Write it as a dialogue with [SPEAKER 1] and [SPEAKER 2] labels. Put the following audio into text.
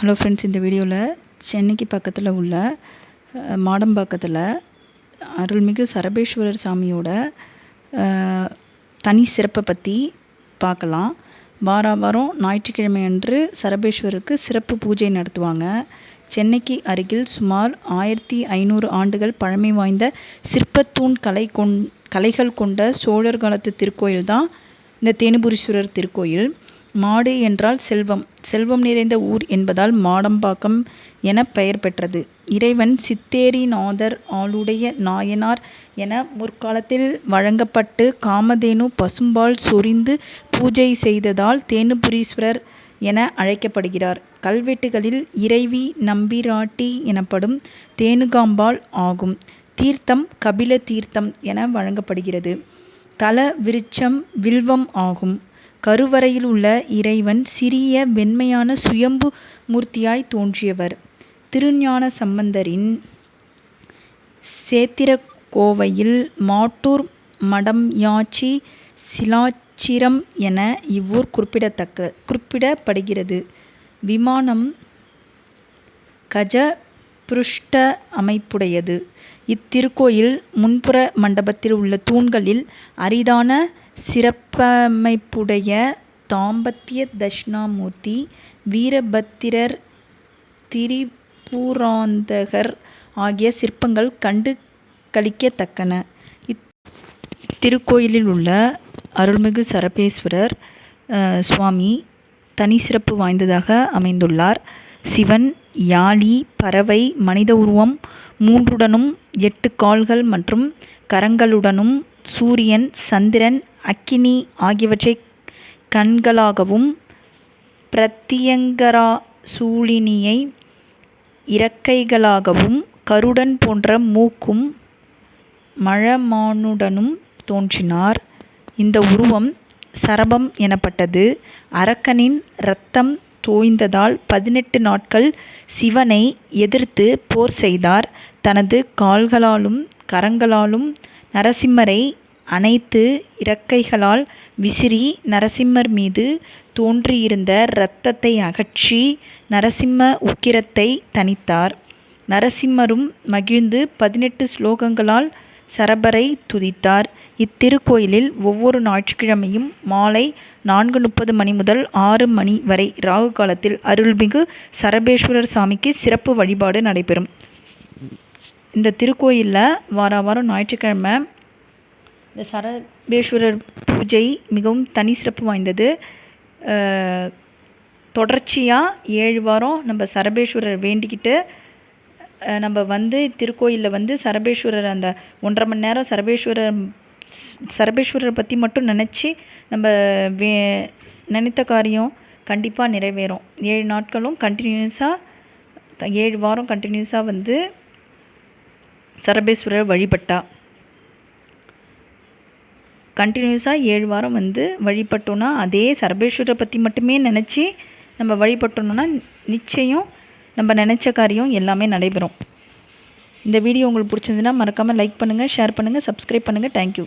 [SPEAKER 1] Hello friends இந்த வீடியோவில் சென்னைக்கு பக்கத்தில் உள்ள மாடம்பாக்கத்தில் அருள்மிகு சரபேஸ்வரர் சாமியோட தனி சிறப்பை பற்றி பார்க்கலாம் வார வாரம் ஞாயிற்றுக்கிழமை அன்று சரபேஸ்வரருக்கு சிறப்பு பூஜை நடத்துவாங்க. சென்னைக்கு அருகில் சுமார் ஆயிரத்தி ஐநூறு ஆண்டுகள் பழமை வாய்ந்த சிற்பத்தூண் கலை கொண் கலைகள் கொண்ட சோழர் காலத்து திருக்கோயில் தான் இந்த தேனுபுரீஸ்வரர் திருக்கோயில். மாடு என்றால் செல்வம். செல்வம் நிறைந்த ஊர் என்பதால் மாடம்பாக்கம் என பெயர் பெற்றது. இறைவன் சித்தேரிநாதர் ஆளுடைய நாயனார் என முற்காலத்தில் வழங்கப்பட்டு காமதேனு பசும்பால் சொரிந்து பூஜை செய்ததால் தேனுபுரீஸ்வரர் என அழைக்கப்படுகிறார். கல்வெட்டுகளில் இறைவி நம்பிராட்டி எனப்படும் தேனுகாம்பாள் ஆகும். தீர்த்தம் கபில தீர்த்தம் என வழங்கப்படுகிறது. தல விருட்சம் வில்வம் ஆகும். கருவறையில் உள்ள இறைவன் சிறிய வெண்மையான சுயம்பு மூர்த்தியாய் தோன்றியவர். திருஞான சம்பந்தரின் சேத்திரக்கோவையில் மாட்டூர் மடம்யாச்சி சிலாச்சிரம் என இவ்வூர் குறிப்பிடத்தக்க குறிப்பிடப்படுகிறது. விமானம் கஜ புருஷ்ட அமைப்புடையது. இத்திருக்கோயில் முன்புற மண்டபத்தில் உள்ள தூண்களில் அரிதான சிறப்பமைப்புடைய தாம்பத்திய தட்சிணாமூர்த்தி வீரபத்திரர் திரிபுராந்தகர் ஆகிய சிற்பங்கள் கண்டு களிக்கத்தக்கன. இத்திருக்கோயிலில் உள்ள அருள்மிகு சரபேஸ்வரர் சுவாமி தனி சிறப்பு வாய்ந்ததாக அமைந்துள்ளார். சிவன் யாழி பறவை மனித உருவம் மூன்றுடனும் எட்டு கால்கள் மற்றும் கரங்களுடனும் சூரியன் சந்திரன் அக்கினி ஆகியவற்றை கண்களாகவும் பிரத்தியங்கரா சூழினியை இறக்கைகளாகவும் கருடன் போன்ற மூக்கும் மழமானுடனும் தோன்றினார். இந்த உருவம் சரபம் எனப்பட்டது. அரக்கனின் இரத்தம் தோய்ந்ததால் பதினெட்டு நாட்கள் சிவனை எதிர்த்து போர் செய்தார். தனது கால்களாலும் கரங்களாலும் நரசிம்மரை அனைத்து இறக்கைகளால் விசிறி நரசிம்மர் மீது தோன்றியிருந்த இரத்தத்தை அகற்றி நரசிம்ம உக்கிரத்தை தணித்தார். நரசிம்மரும் மகிழ்ந்து பதினெட்டு ஸ்லோகங்களால் சரபரை துதித்தார். இத்திருக்கோயிலில் ஒவ்வொரு ஞாயிற்றுக்கிழமையும் மாலை நான்கு முப்பது மணி முதல் ஆறு மணி வரை ராகு காலத்தில் அருள்மிகு சரபேஸ்வரர் சாமிக்கு சிறப்பு வழிபாடு நடைபெறும். இந்த திருக்கோயிலில் வார வாரம் ஞாயிற்றுக்கிழமை இந்த சரபேஸ்வரர் பூஜை மிகவும் தனி சிறப்பு வாய்ந்தது. தொடர்ச்சியாக ஏழு வாரம் நம்ம சரபேஸ்வரர் வேண்டிக்கிட்டு நம்ம வந்து திருக்கோயிலில் வந்து சரபேஸ்வரர் அந்த ஒன்றரை மணி நேரம் சரபேஸ்வரர் சரபேஸ்வரரை பற்றி மட்டும் நினச்சி நம்ம வே நினைத்த காரியம் கண்டிப்பாக நிறைவேறும். ஏழு நாட்களும் கண்டினியூஸாக ஏழு வாரம் கண்டினியூஸாக வந்து சரபேஸ்வரர் வழிபட்டா? கண்டினியூஸாக ஏழு வாரம் வந்து வழிபட்டோன்னா அதே சரபேஸ்வரரை பற்றி மட்டுமே நினச்சி நம்ம வழிபட்டோம்னா நிச்சயம் நம்ம நினச்ச காரியம் எல்லாமே நடைபெறும். இந்த வீடியோ உங்களுக்கு பிடிச்சிருந்துன்னா மறக்காமல் லைக் பண்ணுங்கள் ஷேர் பண்ணுங்கள் சப்ஸ்கிரைப் பண்ணுங்கள் தேங்க்யூ